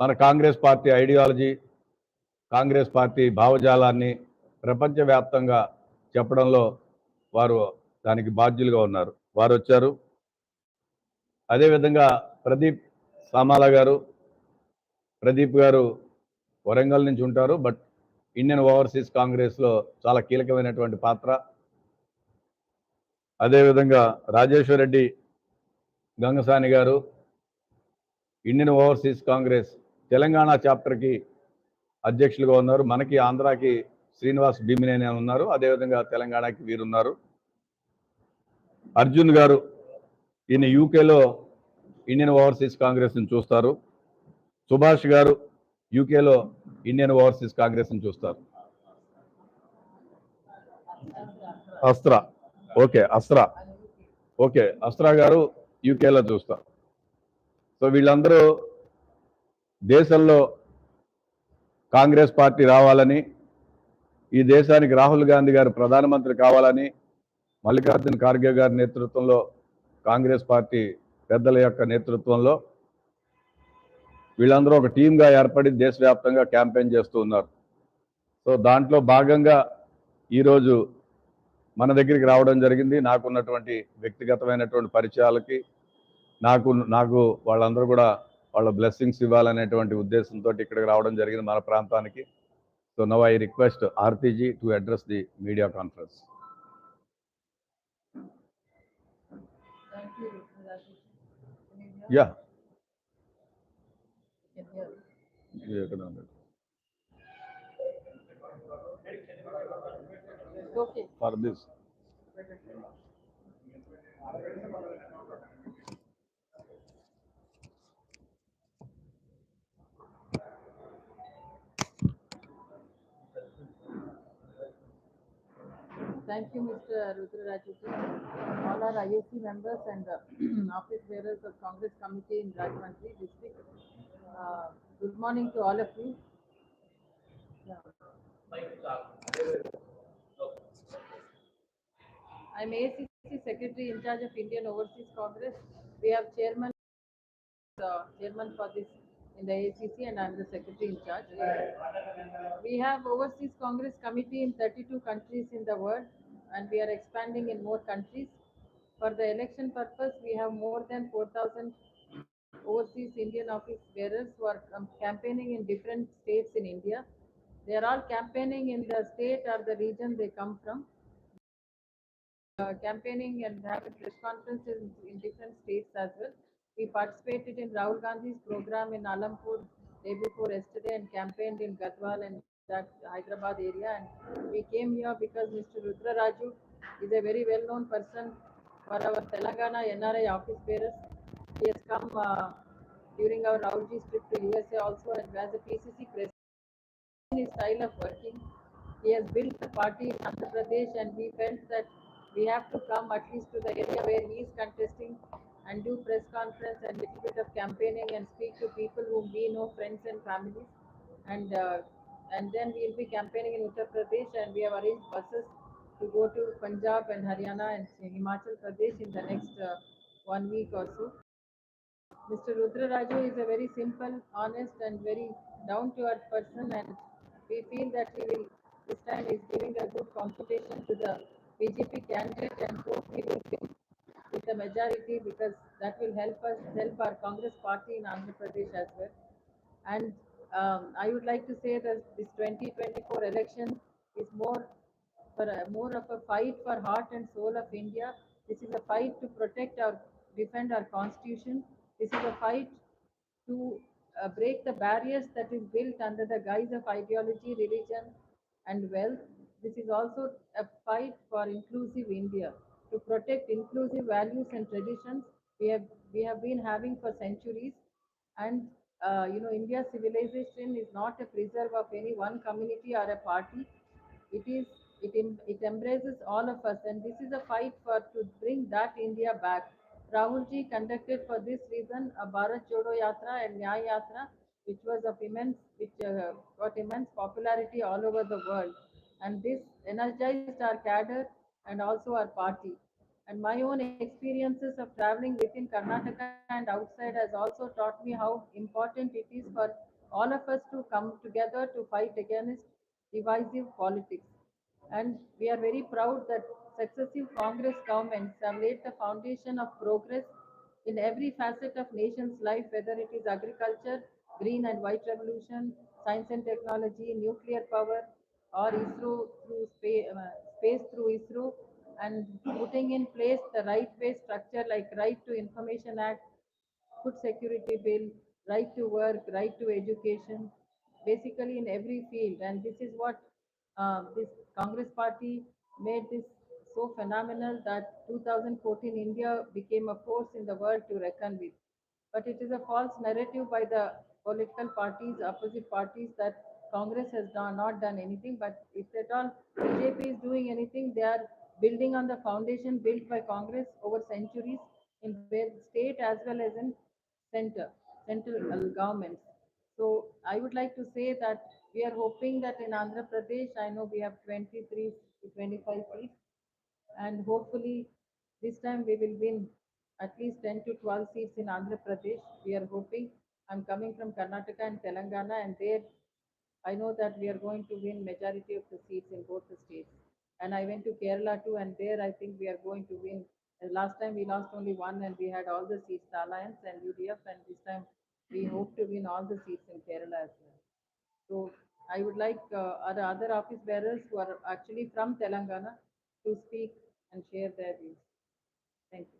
మన Congress party ideology Congress party భావజాలాన్ని ప్రపంచవ్యాప్తంగా చెప్పడంలో వారు దానికి బాధ్యులుగా ఉన్నారు. వారు వచ్చారు. అదేవిధంగా ప్రదీప్ సామాల గారు ప్రదీప్ గారు వరంగల్ నుంచి ఉంటారు. బట్ ఇండియన్ ఓవర్సీస్ కాంగ్రెస్లో చాలా కీలకమైనటువంటి పాత్ర. అదేవిధంగా Rajeshwar Reddy Gangasani garu Indian Overseas Congress Telangana చాప్టర్కి అధ్యక్షులుగా ఉన్నారు. మనకి ఆంధ్రాకి శ్రీనివాస్ భీమినేని అని ఉన్నారు. అదేవిధంగా తెలంగాణకి వీరున్నారు. అర్జున్ గారు ఈయన యూకేలో ఇండియన్ ఓవర్సీస్ కాంగ్రెస్ని చూస్తారు. సుభాష్ గారు యూకేలో ఇండియన్ ఓవర్సీస్ కాంగ్రెస్ని చూస్తారు. అస్త్ర. ఓకే అస్త్ర. ఓకే అస్త్రా గారు యూకేలో చూస్తారు. సో వీళ్ళందరూ దేశంలో కాంగ్రెస్ పార్టీ రావాలని ఈ దేశానికి రాహుల్ గాంధీ గారు ప్రధానమంత్రి కావాలని మల్లికార్జున ఖార్గే గారి నేతృత్వంలో కాంగ్రెస్ పార్టీ పెద్దల యొక్క నేతృత్వంలో వీళ్ళందరూ ఒక టీంగా ఏర్పడి దేశవ్యాప్తంగా క్యాంపెయిన్ చేస్తూ ఉన్నారు. సో దాంట్లో భాగంగా ఈరోజు మన దగ్గరికి రావడం జరిగింది. నాకున్నటువంటి వ్యక్తిగతమైనటువంటి పరిచయాలకి నాకు నాకు వాళ్ళందరూ కూడా వాళ్ళ బ్లెస్సింగ్స్ ఇవ్వాలనేటువంటి ఉద్దేశంతో ఇక్కడికి రావడం జరిగింది మన ప్రాంతానికి so now I request RTG to address the media conference? Yeah. For this Thank you, Mr. Rudrarajan. All our IAC members and uh, office bearers of Congress Committee in Rajahmundry district. Uh, Good morning to all of you. Yeah. I'm ACC Secretary in charge of Indian Overseas Congress. We have chairman, uh, chairman for this in the ACC and I'm the secretary in charge. We have Overseas Congress Committee in 32 countries in the world and we are expanding in more countries. For the election purpose, we have more than 4,000 overseas Indian office bearers who are campaigning in different states in India. They are all campaigning in the state or the region they come from. Uh, campaigning and having press conferences in, in different states as well. We participated in Rahul Gandhi's program in Alampur day before yesterday and campaigned in Gadwal and that Hyderabad area. And we came here because Mr. Rudra Raju is a very well-known person for our Telangana NRI office bearers. He has come uh, during our Rahulji's trip to USA also and as a PCC president his style of working. He has built the party in Andhra Pradesh and we felt that we have to come at least to the area where he is contesting and do press conference and little bit of campaigning and speak to people whom we know, friends and families. And uh, and then we will be campaigning in Uttar Pradesh and we have arranged buses to go to Punjab and Haryana and Himachal Pradesh in the next uh, one week or so. Mr. Rudra Raju is a very simple, honest, and very down to earth person, and we feel that he will this time is giving a good competition to the BJP candidate, and hope he will win with the majority because that will help us help our Congress party in Andhra Pradesh as well. And um, I would like to say that this 2024 election is more for a, more of a fight for heart and soul of India. This is a fight to protect our, defend our constitution. This is a fight to uh, break the barriers that is built under the guise of ideology, religion, and wealth. This is also a fight for inclusive India to protect inclusive values and traditions we have we have been having for centuries. And uh, you know, India's civilization is not a preserve of any one community or a party. It is it em- it embraces all of us and this is a fight for to bring that india back. Rahul ji conducted for this reason a bharat jodo yatra and nyay yatra which was of immense which uh, got immense popularity all over the world. And this energized our cadre and also our party and my own experiences of traveling within Karnataka and outside has also taught me how important it is for all of us to come together to fight against divisive politics. And we are very proud that successive Congress governments have laid the foundation of progress in every facet of nation's life, whether it is agriculture, green and white revolution, science and technology, nuclear power, or ISRO through uh, space through ISRO, and putting in place the right way structure like Right to Information Act, food security bill, right to work, right to education, basically in every field. And this is what uh, this Congress party made this so phenomenal that 2014 India became a force in the world to reckon with. But it is a false narrative by the political parties, opposite parties, that Congress has done, not done anything. But if at all BJP is doing anything, they are building on the foundation built by Congress over centuries in both state as well as in center, central uh, governments. So I would like to say that we are hoping that in Andhra Pradesh, I know we have 23 to 25 seats. And hopefully, this time we will win at least 10 to 12 seats in Andhra Pradesh. We are hoping. I'm coming from Karnataka and Telangana, and there I know that we are going to win majority of the seats in both the states And I went to Kerala too, and there I think we are going to win. And last time we lost only one, and we had all the seats, the Alliance and UDF, and this time we hope to win all the seats in Kerala as well. So I would like uh, our other office bearers who are actually from Telangana to speak and share their views. Thank you.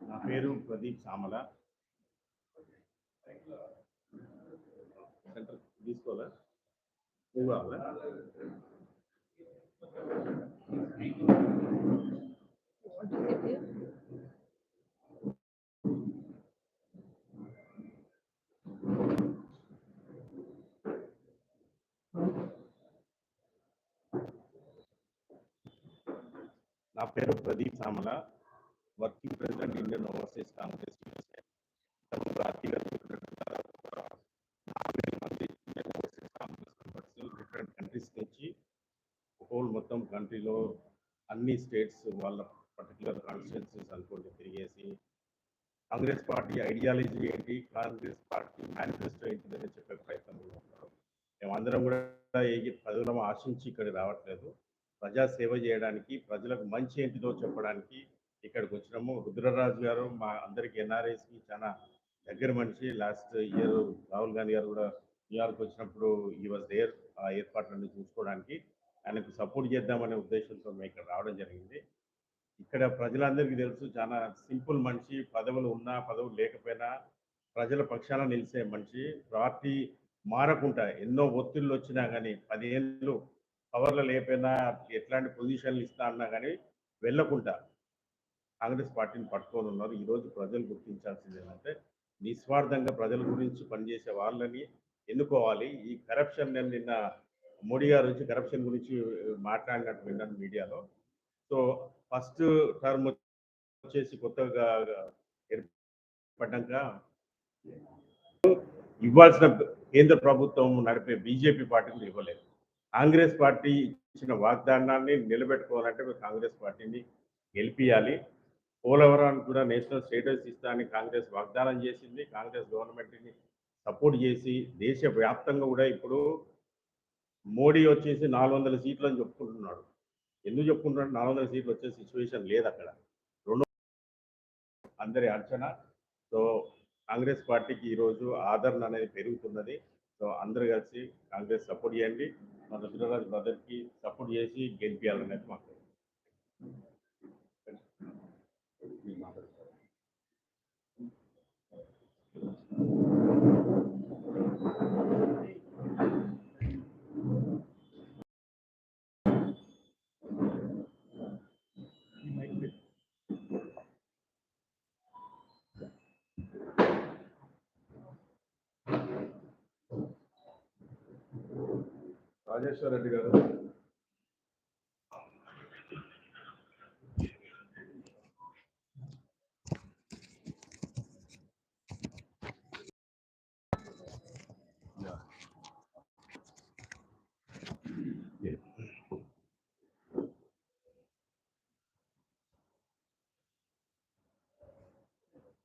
నా పేరు Pradeep Samala centre తీసుకోవాలా నువ్వు కావాలా You want to sit here? నా పేరు Pradeep Samala working president Indian overseas Congress USA. తమ పార్టీగా తిరుగుతున్న ఒక నాలుగు వేల మంది Indian overseas Congress members different countries నుంచి హోల్ మొత్తం కంట్రీలో అన్ని స్టేట్స్ వాళ్ళ పర్టికులర్ కాన్స్టిట్యున్సీస్ అనుకోండి తిరిగేసి కాంగ్రెస్ పార్టీ ఐడియాలజీ ఏంటి కాంగ్రెస్ పార్టీ మేనిఫెస్టో ఏంటిదని చెప్పే ప్రయత్నంలో ఉన్నారు. మేమందరం కూడా ఏ ప్రజలను ఆశించి ఇక్కడ రావట్లేదు. ప్రజా సేవ చేయడానికి ప్రజలకు మంచి ఏంటిదో చెప్పడానికి ఇక్కడికి వచ్చినాము. రుద్రరాజు గారు మా అందరికి ఎన్ఆర్ఐస్కి చాలా దగ్గర మనిషి. లాస్ట్ ఇయర్ రాహుల్ గాంధీ గారు కూడా న్యూయార్క్ వచ్చినప్పుడు ఈ వాజ్ దేర్ ఆ ఏర్పాట్లన్నీ చూసుకోవడానికి. ఆయనకు సపోర్ట్ చేద్దామనే ఉద్దేశంతో మేము ఇక్కడ రావడం జరిగింది. ఇక్కడ ప్రజలందరికీ తెలుసు చాలా సింపుల్ మనిషి పదవులు ఉన్నా పదవులు లేకపోయినా ప్రజల పక్షాన నిలిచే మనిషి. పార్టీ మారకుండా ఎన్నో ఒత్తిళ్ళు వచ్చినా కానీ పదిహేళ్ళు పవర్లో లేకపోయినా ఎట్లాంటి పొజిషన్లు ఇస్తా అన్నా కానీ వెళ్ళకుండా కాంగ్రెస్ పార్టీని పట్టుకొని ఉన్నారు. ఈరోజు ప్రజలు గుర్తించాల్సింది ఏంటంటే నిస్వార్థంగా ప్రజల గురించి పనిచేసే వాళ్ళని ఎన్నుకోవాలి. ఈ కరప్షన్ నేను నిన్న మోడీ గారు వచ్చి కరప్షన్ గురించి మాట్లాడినట్టు విన్నాను మీడియాలో. సో ఫస్ట్ టర్మ్ వచ్చేసి కొత్తగా ఏర్పడ్డాక ఇవ్వాల్సిన కేంద్ర ప్రభుత్వం నడిపే బీజేపీ పార్టీని ఇవ్వలేదు. కాంగ్రెస్ పార్టీ ఇచ్చిన వాగ్దానాన్ని నిలబెట్టుకోవాలంటే మీరు కాంగ్రెస్ పార్టీని గెలిపియాలి. పోలవరానికి కూడా నేషనల్ స్టేటస్ ఇస్తా అని కాంగ్రెస్ వాగ్దానం చేసింది. కాంగ్రెస్ గవర్నమెంట్ని సపోర్ట్ చేసి దేశ వ్యాప్తంగా కూడా ఇప్పుడు మోడీ వచ్చేసి నాలుగు వందల సీట్లు అని చెప్పుకుంటున్నాడు. ఎందుకు చెప్పుకుంటున్నాడు? నాలుగు వందల సీట్లు వచ్చే సిచ్యువేషన్ లేదు అక్కడ. రెండు అందరి అర్చన. సో కాంగ్రెస్ పార్టీకి ఈరోజు ఆదరణ అనేది పెరుగుతున్నది. సో అందరు కలిసి కాంగ్రెస్ సపోర్ట్ చేయండి. మన రుద్రరాజ్ బ్రదర్కి సపోర్ట్ చేసి గెలిపించాలనేది మాకు రాజేశ్వర రెడ్డి గారు.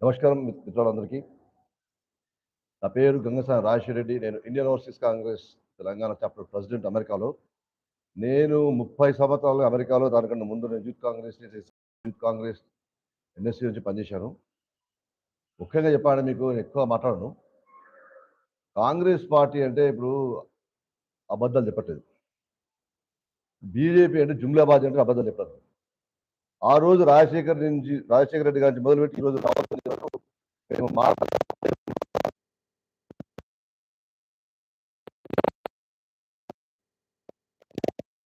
నమస్కారం మిత్రులందరికీ. నా పేరు గంగసాని రాజశేఖర రెడ్డి. నేను Indian overseas Congress Telangana chapter president అమెరికాలో. నేను ముప్పై సంవత్సరాలు అమెరికాలో దానికన్నా ముందు నేను youth Congress youth Congress NSC నుంచి పనిచేశాను. ముఖ్యంగా చెప్పాలంటే మీకు ఎక్కువ మాట్లాడను. కాంగ్రెస్ పార్టీ అంటే ఇప్పుడు అబద్ధాలు చెప్పట్లేదు. బీజేపీ అంటే జుమ్లాబాద్ అంటే అబద్ధాలు చెప్పారు ఆ రోజు రాజశేఖర్ నుంచి రాజశేఖర రెడ్డి గారి నుంచి మొదలుపెట్టి ఈ రోజు మేము మాట్లాడ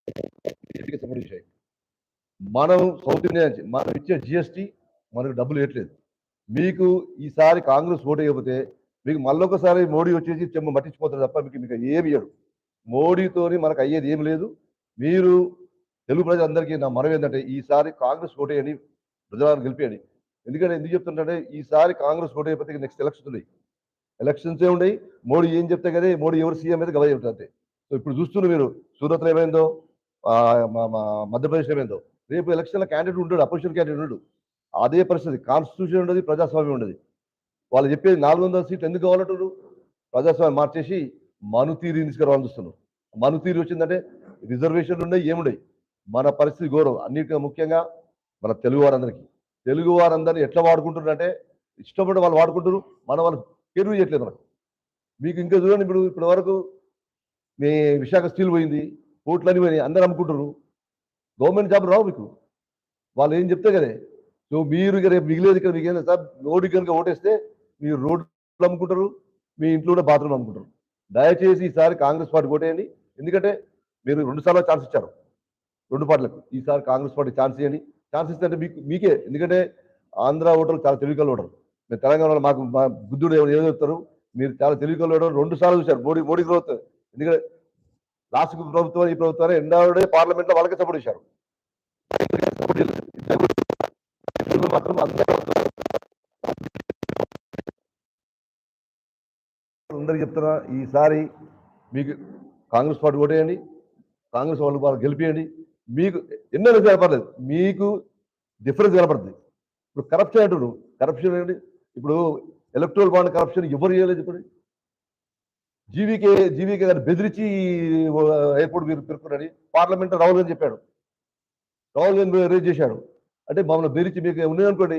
సపోర్ట్ చేశాయి మనం సౌత్ ఇండియా నుంచి మనం ఇచ్చే జిఎస్టీ మనకు డబ్బులు ఇవ్వట్లేదు మీకు ఈసారి కాంగ్రెస్ ఓటు వేయకపోతే మీకు మళ్ళొకసారి మోడీ వచ్చేసి చెమ్మ మట్టించిపోతారు తప్ప మీకు మీకు ఏమి ఇవ్వడు మోడీతోని మనకు అయ్యేది ఏమి లేదు. మీరు తెలుగు ప్రజలందరికీ నా మనం ఏంటంటే ఈసారి కాంగ్రెస్ ఓటేయని ప్రజలను గెలిపేయండి. ఎందుకంటే ఎందుకు చెప్తుంటే ఈసారి కాంగ్రెస్ ఓటేయకపోతే నెక్స్ట్ ఎలక్షన్స్ ఉన్నాయి. ఎలక్షన్స్ ఏ ఉన్నాయి. మోడీ ఏం చెప్తే కదా మోడీ ఎవరు సీఎం అయితే గవ చెప్తారు సో ఇప్పుడు చూస్తున్నారు మీరు సూరత్లో ఏమైందో మధ్యప్రదేశ్ ఏమైందో? రేపు ఎలక్షన్లో క్యాండిడేట్ ఉండడు అపోజిషన్ క్యాండిడేట్ ఉండడు అదే పరిస్థితి కాన్స్టిట్యూషన్ ఉండదు ప్రజాస్వామ్యం ఉండదు. వాళ్ళు చెప్పేది నాలుగు వందల సీట్లు ఎందుకు కావాలంటారు ప్రజాస్వామ్యం మార్చేసి మనుతీరు తీసుకురావాలని చూస్తున్నారు. మనుతీరు వచ్చిందంటే రిజర్వేషన్లు ఉన్నాయి ఏముండయి? మన పరిస్థితి గౌరవం అన్నిటికీ ముఖ్యంగా మన తెలుగు వారందరికీ. తెలుగు వారందరినీ ఎట్లా వాడుకుంటున్నారు అంటే ఇష్టపడి వాళ్ళు వాడుకుంటారు మన వాళ్ళు ఎరువు చేయట్లేదు మనకు. మీకు ఇంకా చూడండి ఇప్పుడు ఇప్పటి వరకు మీ విశాఖ స్టీల్ పోయింది. కోట్లని అని అందరూ అమ్ముకుంటారు గవర్నమెంట్ జాబ్ రావు మీకు. వాళ్ళు ఏం చెప్తే కదే. సో మీరు ఇక రేపు మిగిలేదు ఇక్కడ మీకు సార్ రోడ్డు కనుక ఓటేస్తే మీరు రోడ్లు అమ్ముకుంటారు మీ ఇంట్లో కూడా బాత్రూమ్ అమ్ముకుంటారు దయచేసి ఈసారి కాంగ్రెస్ పార్టీ ఓటేయండి. ఎందుకంటే మీరు రెండు సార్లు ఛాన్స్ ఇచ్చారు. రెండు పార్టీలకు. ఈసారి కాంగ్రెస్ పార్టీ ఛాన్స్ ఇవ్వండి ఛాన్స్ ఇస్తే అంటే మీకు మీకే. ఎందుకంటే ఆంధ్ర ఓటర్లు చాలా తెలివికలు ఓటరు మీరు తెలంగాణలో మాకు మా బుద్ధుడు ఏమో ఏదో చెప్తారు. మీరు చాలా తెలివికలు ఓటరు రెండు సార్లు చూశారు. మోడీ మోడీ గ్రోత్ ఎందుకంటే లాస్ట్ ప్రభుత్వం ఈ ప్రభుత్వం ఎండాడే పార్లమెంట్లో వాళ్ళకే సపోర్ట్ చేశారు. మాత్రం అందరికి చెప్తున్నా ఈసారి మీకు కాంగ్రెస్ పార్టీ ఓటేయండి కాంగ్రెస్ వాళ్ళు వాళ్ళు గెలిపియండి. మీకు ఎన్నో కనపడలేదు మీకు డిఫరెన్స్ కనపడుతుంది. ఇప్పుడు కరప్షన్ అంటున్నారు. కరప్షన్ ఏంటి? ఇప్పుడు ఎలక్ట్రల్ బాండ్ కరప్షన్ ఎవరు చేయలేదు ఇప్పుడు? జీవీకే జీవీకే గారు బెదిరించి ఎయిర్పోర్ట్ మీరు పెరుకున్నారని పార్లమెంట్ రాహుల్ గాంధీ చెప్పాడు. రాహుల్ గాంధీ రేజ్ చేశాడు. అంటే మమ్మల్ని బెదిరించి మీకు ఉన్నది అనుకోండి.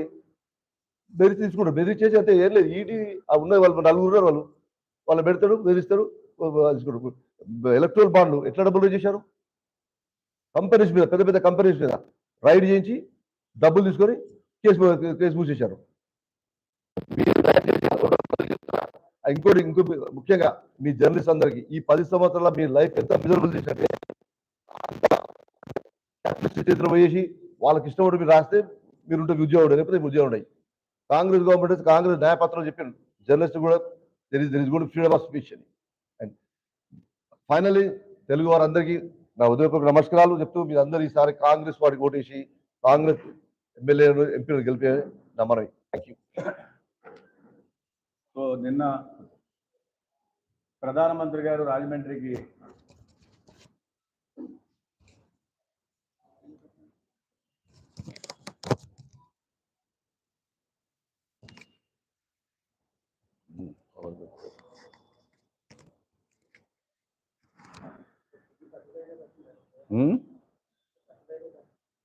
బెదిరించి తీసుకుంటాడు అంటే ఏం లేదు. ఈడీ ఉన్నాయి వాళ్ళు నలుగురు ఉన్నారు వాళ్ళు. వాళ్ళు పెడతాడు బెదిరిస్తారు తీసుకుంటాడు ఎలక్ట్రల్ బాండ్లు ఎట్లా డబ్బులు రేజ్ చేశారు? కంపెనీస్ మీద పెద్ద పెద్ద కంపెనీస్ మీద రైడ్ చేయించి డబ్బులు తీసుకొని కేసు కేసు మూసేశారు. ఇంకోటి ఇంకో ముఖ్యంగా మీ జర్నలిస్ట్ అందరికి ఈ పది సంవత్సరాల మీ లైఫ్ ఎంత మిజరబుల్ చేసినట్టే? చేతిలో పోయేసి వాళ్ళకి ఇష్టం మీరు రాస్తే మీరు ఉంటే ఉద్యోగం లేకపోతే ఉద్యోగం ఉన్నాయి కాంగ్రెస్ గవర్నమెంట్ కాంగ్రెస్ న్యాయపత్రం చెప్పారు జర్నలిస్ట్ కూడా there is there is good freedom of speech అని. అండ్ ఫైనలీ తెలుగు వారందరికీ నా ఉదయపూర్వక నమస్కారాలు చెప్తూ మీరు అందరూ ఈసారి కాంగ్రెస్ వారికి ఓటేసి కాంగ్రెస్ ఎమ్మెల్యేలు ఎంపీలు గెలిపే నా మనవి థ్యాంక్ యూ సో నిన్న ప్రధానమంత్రి గారు రాజమండ్రికి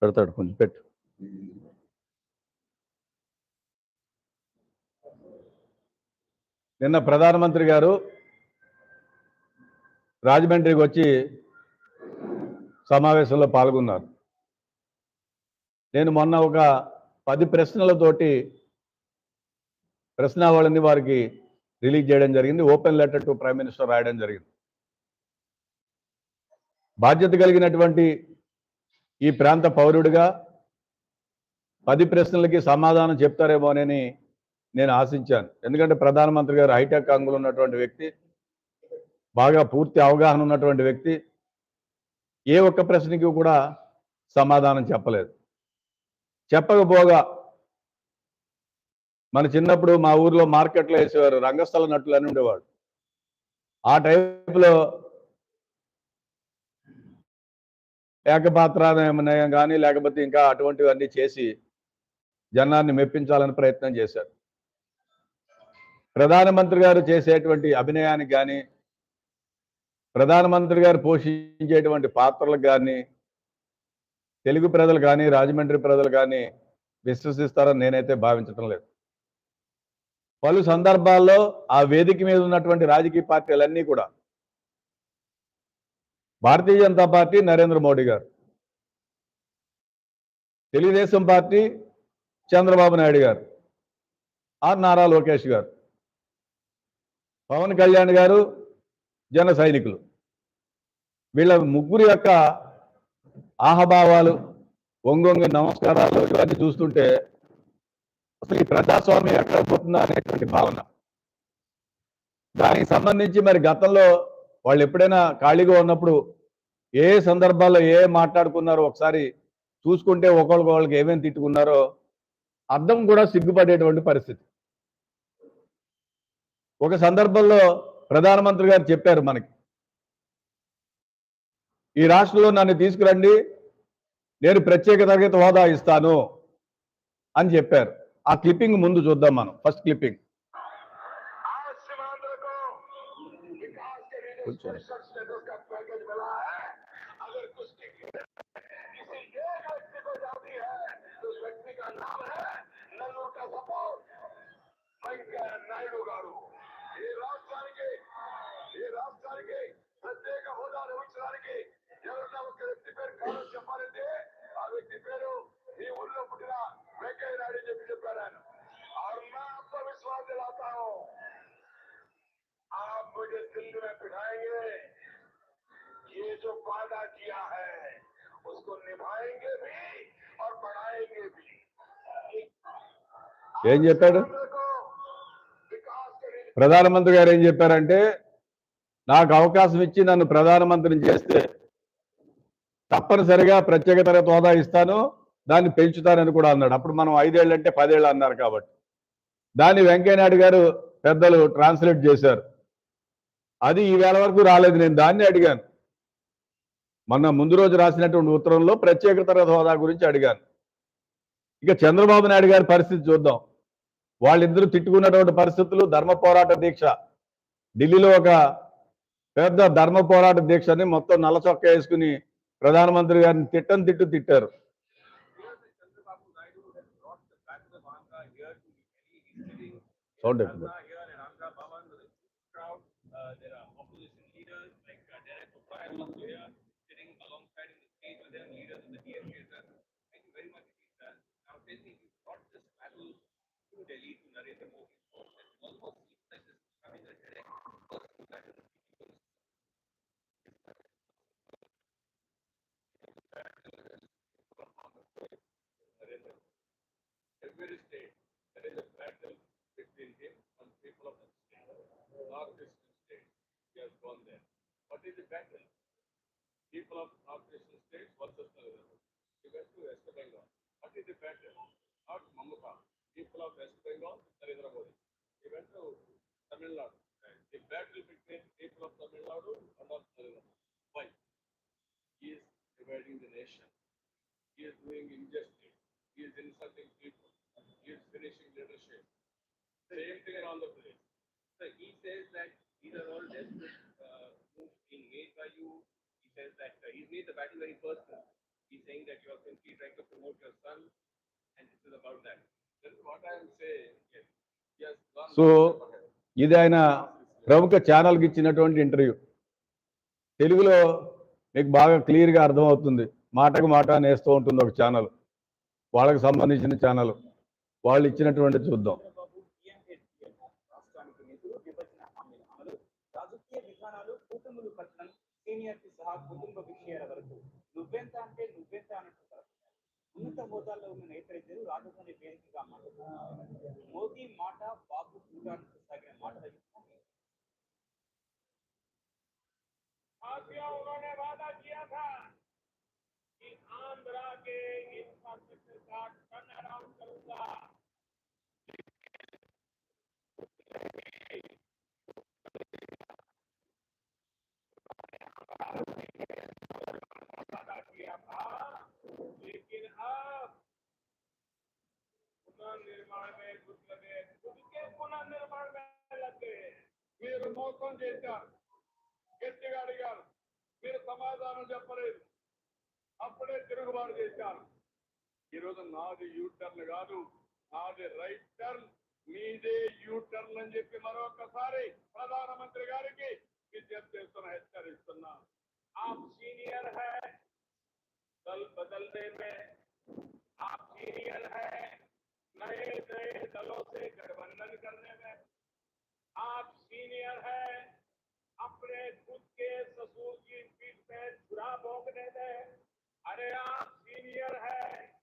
పెడతాడు కొంచెం పెట్టు. నిన్న ప్రధానమంత్రి గారు రాజమండ్రికి వచ్చి సమావేశంలో పాల్గొన్నారు. నేను మొన్న ఒక పది ప్రశ్నలతోటి ప్రశ్నావళిని వారికి రిలీజ్ చేయడం జరిగింది. Open letter to prime minister రాయడం జరిగింది. బాధ్యత కలిగినటువంటి ఈ ప్రాంత పౌరుడిగా పది ప్రశ్నలకి సమాధానం చెప్తారేమోనని నేను ఆశించాను. ఎందుకంటే ప్రధానమంత్రి గారు హైటెక్ అంగులు ఉన్నటువంటి వ్యక్తి బాగా పూర్తి అవగాహన ఉన్నటువంటి వ్యక్తి. ఏ ఒక్క ప్రశ్నకి కూడా సమాధానం చెప్పలేదు. చెప్పకపోగా మన చిన్నప్పుడు మా ఊర్లో మార్కెట్లో వేసేవారు రంగస్థల నటులు అని ఉండేవాడు. ఆ టైపులో ఏకపాత్ర కానీ లేకపోతే ఇంకా అటువంటివన్నీ చేసి జనాన్ని మెప్పించాలని ప్రయత్నం చేశారు. ప్రధానమంత్రి గారు చేసేటువంటి అభినయానికి కానీ ప్రధానమంత్రి గారు పోషించేటువంటి పాత్రలకు కానీ తెలుగు ప్రజలు కానీ రాజమండ్రి ప్రజలు కానీ విశ్వసిస్తారని నేనైతే భావించడం లేదు. పలు సందర్భాల్లో ఆ వేదిక మీద ఉన్నటువంటి రాజకీయ పార్టీలన్నీ కూడా భారతీయ జనతా పార్టీ నరేంద్ర మోడీ గారు తెలుగుదేశం పార్టీ చంద్రబాబు నాయుడు గారు ఆర్ నారా లోకేష్ గారు. పవన్ కళ్యాణ్ గారు జన సైనికులు. వీళ్ళ ముగ్గురు యొక్క ఆహభావాలు ఒంగొంగి నమస్కారాలు ఇవన్నీ చూస్తుంటే అసలు ఈ ప్రజాస్వామ్యం ఎక్కడ పోతుందా అనేటువంటి భావన. దానికి సంబంధించి మరి గతంలో వాళ్ళు ఎప్పుడైనా ఖాళీగా ఉన్నప్పుడు ఏ సందర్భాల్లో ఏ మాట్లాడుకున్నారో ఒకసారి చూసుకుంటే ఒకళ్ళకి వాళ్ళకి ఏమేమి తిట్టుకున్నారో అర్థం కూడా సిగ్గుపడేటువంటి పరిస్థితి. ఒక సందర్భంలో ప్రధానమంత్రి గారు చెప్పారు మనకి. ఈ రాష్ట్రంలో నన్ను తీసుకురండి నేను ప్రత్యేక తరగతి హోదా ఇస్తాను అని చెప్పారు. ఆ క్లిప్పింగ్ ముందు చూద్దాం మనం ఫస్ట్ క్లిప్పింగ్. ఈ రాష్ట్రానికి ప్రత్యేక హోదా నిర్మించడానికి ఎవరన్నా ఒక వ్యక్తి పేరు కారణం చెప్పాలంటే ఆ వ్యక్తి పేరు ఈ ఊళ్ళో పుట్టిన వెంకయ్య నాయుడు అని చెప్పి చెప్పారు ఆయన और मैं आपको विश्वास दिलाता हूँ आप मुझे दिल्ली में बिठाएंगे ये जो वादा किया है उसको निभाएंगे भी और बढ़ाएंगे भी ఏం చెప్పాడు को विकास के लिए ప్రధానమంత్రి గారు ఏం చెప్పారంటే నాకు అవకాశం ఇచ్చి నన్ను ప్రధానమంత్రిని చేస్తే తప్పనిసరిగా ప్రత్యేక తరగతి హోదా ఇస్తాను దాన్ని పెంచుతానని కూడా అన్నాడు. అప్పుడు మనం ఐదేళ్ళు అంటే పదేళ్ళు అన్నారు కాబట్టి. దాన్ని వెంకయ్యనాయుడు గారు పెద్దలు ట్రాన్స్లేట్ చేశారు. అది ఈ వేళ వరకు రాలేదు నేను దాన్ని అడిగాను. మొన్న ముందు రోజు రాసినటువంటి ఉత్తరంలో ప్రత్యేక తరగతి హోదా గురించి అడిగాను. ఇక చంద్రబాబు నాయుడు గారి పరిస్థితి చూద్దాం. వాళ్ళిద్దరూ తిట్టుకున్నటువంటి పరిస్థితులు ధర్మ పోరాట దీక్ష. ఢిల్లీలో ఒక పెద్ద ధర్మ పోరాట దీక్షని మొత్తం నల్ల చొక్కా వేసుకుని ప్రధానమంత్రి గారిని తిట్టని తిట్టు తిట్టారు. Chandrababu Same thing in all the place. So he says that these are all desperate uh, moves being made by you. He says that uh, he's made the battle very personal. He's saying that you are simply trying to promote your son, and this is about that. That's what I am saying. Yes. Gone. So. ఇది ఆయన ప్రముఖ ఛానల్కి ఇచ్చినటువంటి interview తెలుగులో మీకు బాగా క్లియర్గా అర్థమవుతుంది మాటకు మాట నేస్తూ ఉంటుంది ఒక ఛానల్ వాళ్ళకి సంబంధించిన ఛానల్ వాళ్ళు ఇచ్చినటువంటి చూద్దాం విధానాలు కూటములు కట్టడం సీనియర్కి సహా కుటుంబ విషయాల వరకు నువ్వెంత అంటే నువ్వెంత అన్నట్టు కలుపుతారు. ఉన్నత హోదాలో ఉన్న నేతలిద్దరూ రాజధాని వేదికగా మాట్లాడుతున్నారు మోదీ మాట బాబు చూడడానికి సాగిన మాటల యుద్ధం साथियों उन्होंने वादा किया था कि आंध्रा के इंफ्रास्ट्रक्चर का टर्न अराउंड करूंगा किया था लेकिन अब पुनर्निर्माण में घुस लगे खुद के पुनर्निर्माण మోసం చేశారు గట్టిగా అడిగారు మీరు సమాధానం చెప్పలేదు అప్పుడే తిరుగుబాటు చేశారు ఈరోజు నాది యూ టర్న్ కాదు నాది రైట్ టర్న్ మీదే యూ టర్న్ అని చెప్పి మరొకసారి ప్రధానమంత్రి గారికి విజ్ఞప్తి చేస్తున్నా హెచ్చరిస్తున్నా आप सीनियर है दल बदलने में आप सीनियर है। नए नए दलों से गठबंधन करने में आप सीनियर है। अपने खुद के ससुर की पीठ में छुरा भोगने में। अरे आप सीनियर है।